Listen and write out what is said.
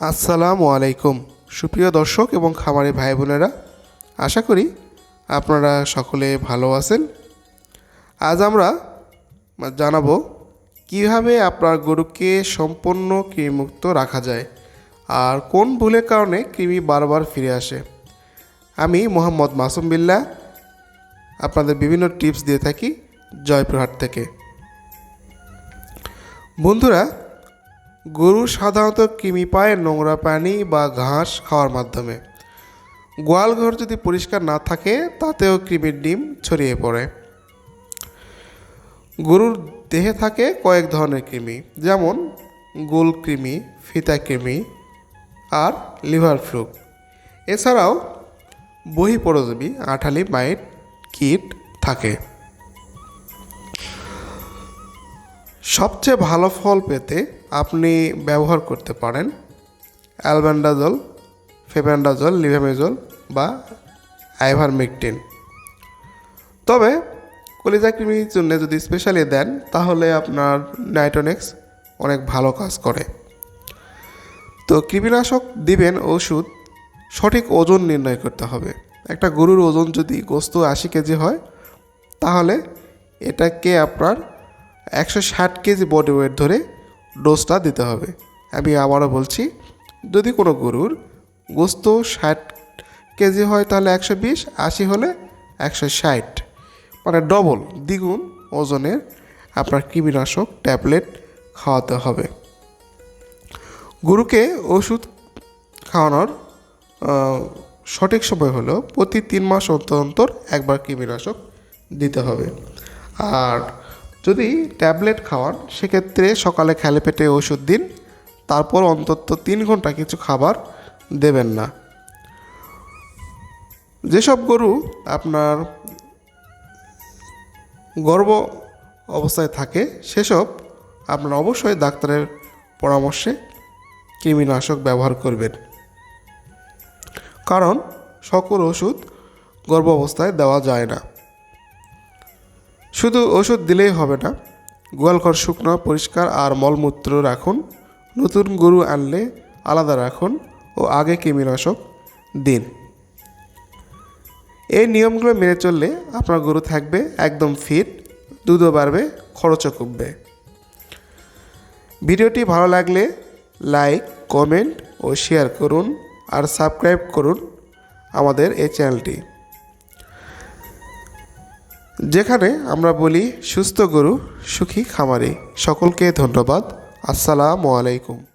আসসালামু আলাইকুম। সুপ্রিয় দর্শক এবং খামারি ভাই বোনেরা আশা করি আপনারা সকলে ভালো আছেন। আজ আমরা জানাব কীভাবে আপনার গরুকে সম্পূর্ণ কৃমিমুক্ত রাখা যায় আর কোন ভুলের কারণে কৃমি বারবার ফিরে আসে। আমি মোহাম্মদ মাসুম বিল্লাহ, আপনাদের বিভিন্ন টিপস দিয়ে থাকি জয়পুরহাট থেকে। বন্ধুরা গরু সাধারণত কৃমি পায়, নোংরা পানি বা ঘাস খাওয়ার মাধ্যমে। গোয়ালঘর যদি পরিষ্কার না থাকে, তাতেও কৃমির ডিম ছড়িয়ে পড়ে। গরুর দেহে থাকে কয়েক ধরনের কৃমি, যেমন গোল কৃমি, ফিতা কৃমি আর লিভার ফ্লু এছাড়াও বহিঃপরজীবী, আঠালি, মাইট, কিট থাকে। সবচেয়ে ভালো ফল পেতে আপনি ব্যবহার করতে পারেন অ্যালবেন্ডাজল ফেবেন্ডাজল লিভামেজল বা আইভারমেকটিন। তবে কলিজা কৃমির জন্য যদি স্পেশালি দেন, তাহলে আপনার নাইট্রোনেক্স অনেক ভালো কাজ করে। তো কৃমিনাশক দিবেন ওষুধ, সঠিক ওজন নির্ণয় করতে হবে। একটা গরুর ওজন যদি গোস্ত আশি কেজি হয়, তাহলে এটাকে আপনার একশো ষাট কেজি বডি ওয়েট ধরে ডোজটা দিতে হবে। আমি আবারও বলছি, যদি কোনো গরুর গোস্ত ষাট কেজি হয় তাহলে একশো বিশ, আশি হলে একশো ষাট। মানে ডবল দ্বিগুণ ওজনের আপনার কৃমিনাশক ট্যাবলেট খাওয়াতে হবে। গরুকে ওষুধ খাওয়ানোর সঠিক সময় হলো প্রতি তিন মাস অন্তর অন্তর একবার কৃমিনাশক দিতে হবে। আর যদি ট্যাবলেট খাওয়ান, সেক্ষেত্রে সকালে খেলে পেটে ওষুধ দিন, তারপর অন্তত তিন ঘণ্টা কিছু খাবার দেবেন না। যেসব গরু আপনার গর্ভ অবস্থায় থাকে, সেসব আপনার অবশ্যই ডাক্তারের পরামর্শে কৃমিনাশক ব্যবহার করবেন। কারণ সকল ওষুধ গর্ভ অবস্থায় দেওয়া যায় না। শুধু ওষুধ দিলেই হবে না, গোয়ালঘর শুকনো, পরিষ্কার আর মলমূত্র রাখুন, নতুন গরু আনলে আলাদা রাখুন ও আগে কৃমিনাশক দিন। এই নিয়মগুলো মেনে চললে আপনার গরু থাকবে একদম ফিট, দুধও বাড়বে, খরচও কমবে। ভিডিওটি ভালো লাগলে লাইক, কমেন্ট ও শেয়ার করুন আর সাবস্ক্রাইব করুন আমাদের এই চ্যানেলটি। যেখানে আমরা বলি সুস্থ গরু সুখী খামারে। সকলকে ধন্যবাদ। আসসালামু আলাইকুম।